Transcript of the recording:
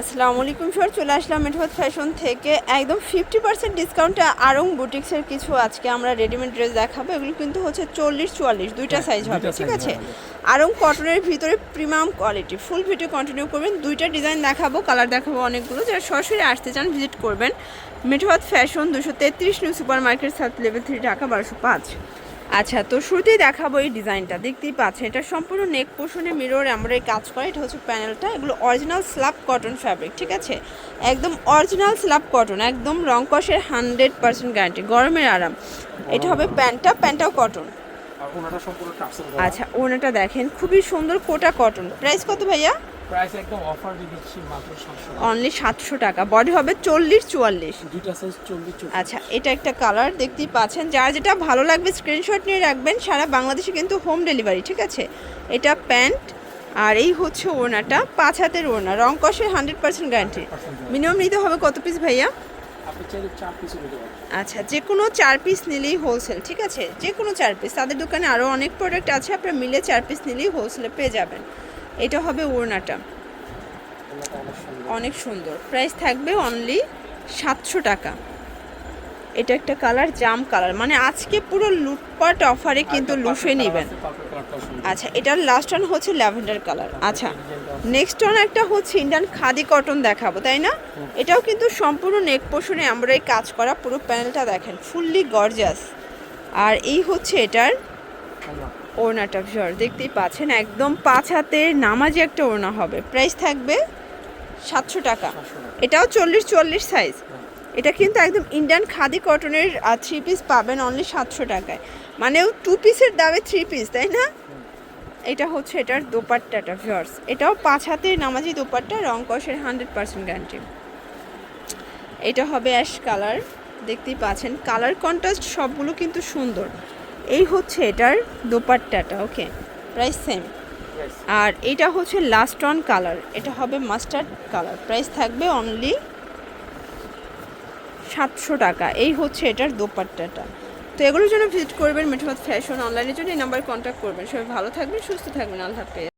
আসসালামু আলাইকুম স্যার চলে আসলাম মেঠোয়াত ফ্যাশন থেকে। একদম ফিফটি পার্সেন্ট ডিসকাউন্টে আরং বুটিক্সের কিছু আজকে আমরা রেডিমেড ড্রেস দেখাবো। এগুলো কিন্তু হচ্ছে চল্লিশ চুয়াল্লিশ দুইটা সাইজ হবে ঠিক আছে? আরং কটনের ভিতরে premium quality full video continue করবেন। দুইটা ডিজাইন দেখাবো কালার দেখাবো অনেকগুলো। যারা সরাসরি আসতে চান ভিজিট করবেন মেঠোয়াত ফ্যাশন দুশো তেত্রিশ নিউ সুপার মার্কেট সাত লেভেল থ্রি ঢাকা বারোশো পাঁচ। আচ্ছা তো শুরুতেই দেখাবো এই ডিজাইনটা। দেখতেই পাচ্ছেন এটা সম্পূর্ণ নেক পোষণে মিরর আমরা এই কাজ করা এটা হচ্ছে প্যানেলটা এগুলো অরিজিনাল স্ল্যাব কটন ফ্যাব্রিক ঠিক আছে? একদম অরিজিনাল স্ল্যাব কটন একদম রং কষের হান্ড্রেড পার্সেন্ট গ্যারান্টি গরমের আরাম। এটা হবে প্যান্টটা প্যান্টটাও কটন আচ্ছা ওনাটা দেখেন খুবই সুন্দর কোটা কটন প্রাইস কত ভাইয়া? প্রাইস একদম অফার দিয়ে দিচ্ছি মাত্র সাতশো অনলি সাতশো টাকা। বডি হবে চল্লিশ চুয়াল্লিশ। দুইটা সাইজ চল্লিশ চল্লিশ। আচ্ছা এটা একটা কালার দেখতেই পাচ্ছেন। যার যেটা ভালো লাগবে স্ক্রিনশট নিয়ে রাখবেন। সারা বাংলাদেশে কিন্তু হোম ডেলিভারি ঠিক আছে? এটা প্যান্ট আর এই হচ্ছে ওড়নাটা পাঁচ হাতের ওড়না। রং কষের হান্ড্রেড পার্সেন্ট গ্যারান্টি মিনিমাম নিতে হবে কত পিস ভাইয়া? আচ্ছা যে কোনো চার পিস নিলেই হোলসেল ঠিক আছে? যে কোনো চার পিস তাদের দোকানে আরও অনেক প্রোডাক্ট আছে আপনারা মিলে চার পিস নিলেই হোলসেলে পেয়ে যাবেন। এটা হবে ওড়নাটা। অনেক সুন্দর। প্রাইস থাকবে অনলি সাতশো টাকা। এটা একটা কালার জাম কালার মানে আজকে পুরো লুটপাট অফারে কিন্তু লুফে নেবেন। আচ্ছা এটার লাস্ট ওয়ান হচ্ছে ল্যাভেন্ডার কালার আচ্ছা নেক্সট ওয়ান একটা হচ্ছে ইন্ডিয়ান খাদি কটন দেখাবো তাই না? এটাও কিন্তু সম্পূর্ণ নেক পোষণে আমরা এই কাজ করা পুরো প্যানেলটা দেখেন ফুললি গর্জাস আর এই হচ্ছে এটার ওড়নাটা ভিউয়ার দেখতেই পাচ্ছেন একদম পাঁচ হাতের নামাজি একটা ওড়না হবে। প্রাইস থাকবে সাতশো টাকা। এটাও চল্লিশ চল্লিশ সাইজ এটা কিন্তু একদম ইন্ডিয়ান খাদি কটনের থ্রি পিস পাবেন অনলি সাতশো টাকায়। মানে টু পিসের দামে থ্রি পিস তাই না? এটা হচ্ছে এটার দোপাট্টাটা ভিউয়ার্স এটাও পাঁচ হাতের নামাজি দোপাট্টা রং কষের হান্ড্রেড পার্সেন্ট গ্যারান্টি এটা হবে অ্যাশ কালার দেখতেই পাচ্ছেন কালার কন্ট্রাস্ট সবগুলো কিন্তু সুন্দর। এই হচ্ছে এটার দোপাট্টাটা ওকে? Price same. আর এটা হচ্ছে লাস্ট অন কালার এটা হবে মাস্টার্ড কালার প্রাইস থাকবে অনলি সাতশো টাকা। এই হচ্ছে এটার দোপাট্টাটা। তো এগুলোর জন্য ভিজিট করবেন মিঠুমাত ফ্যাশন অনলাইনের জন্য এই নাম্বার কন্ট্যাক্ট করবেন। সবাই ভালো থাকবেন সুস্থ থাকবেন আল্লাহ হাফেজ।